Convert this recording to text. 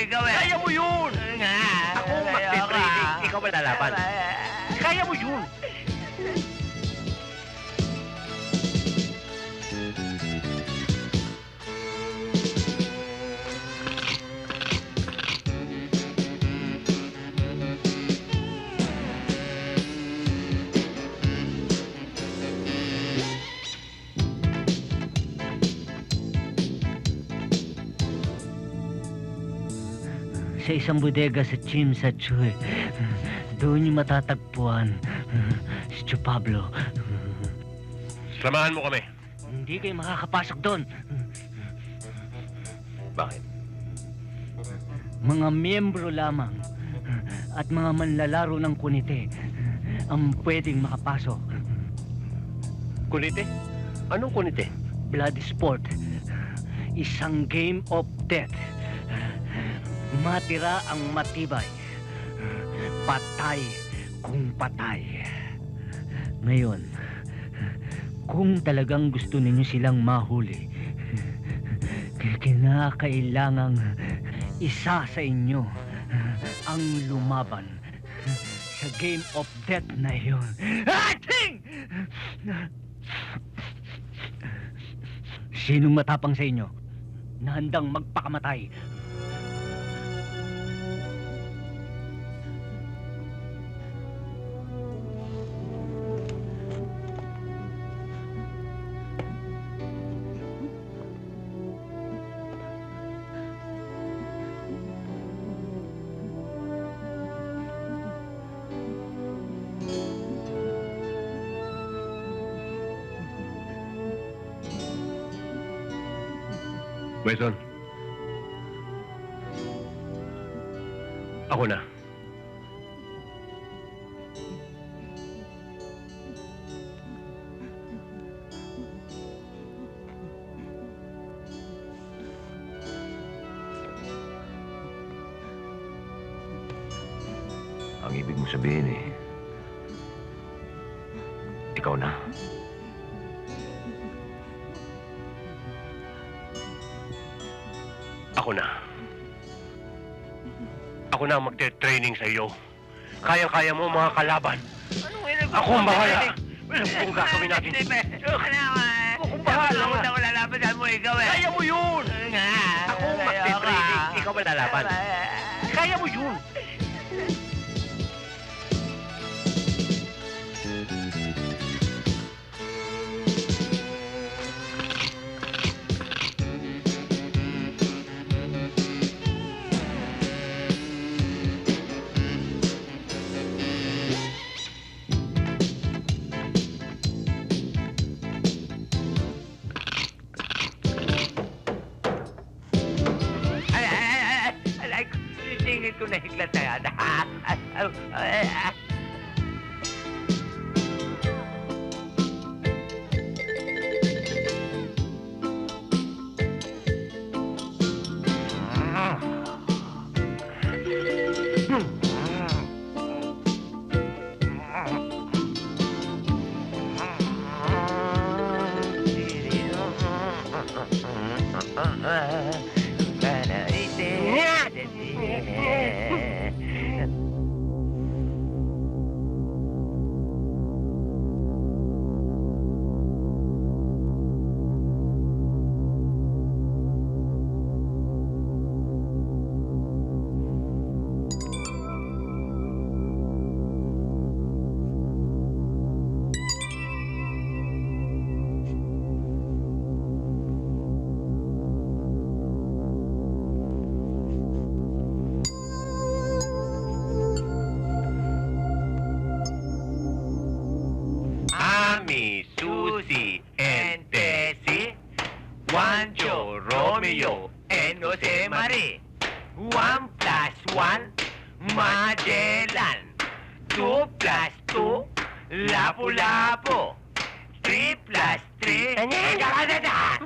ikaw sa isang bodega sa Chimsachoy. Doon niyo matatagpuan si Tio Pablo. Samahan mo kami. Hindi kayo makakapasok doon. Bakit? Mga miyembro lamang at mga manlalaro ng kunite ang pwedeng makapasok. Kunite? Anong kunite? Blood Sport. Isang game of death. Matira ang matibay. Patay kung patay. Ngayon, kung talagang gusto ninyo silang mahuli, kinakailangang isa sa inyo ang lumaban sa game of death na iyon. Ating! Sinong matapang sa inyo na handang magpakamatay? Weston. Ako na. Ang ibig mo sabihin eh, ikaw na. Ako na. Ako na ang magte-training sa iyo. Kayang-kaya mo mga kalaban. Ako ang bahala. Ko kung gagawin natin. Ano nga eh. Ako ang bahala. Ako na lalaban mo ikaw eh. Kaya mo yun! Nga. Ako ang magte-training, ikaw ang lalaban. Kaya mo yun! तू नहीं करता याद Ami, Susie, and Tessie. Juancho, Romeo, and Jose Marie. One plus one, Magellan. Two plus two, Lapu-Lapu. Three plus three, Gagadada.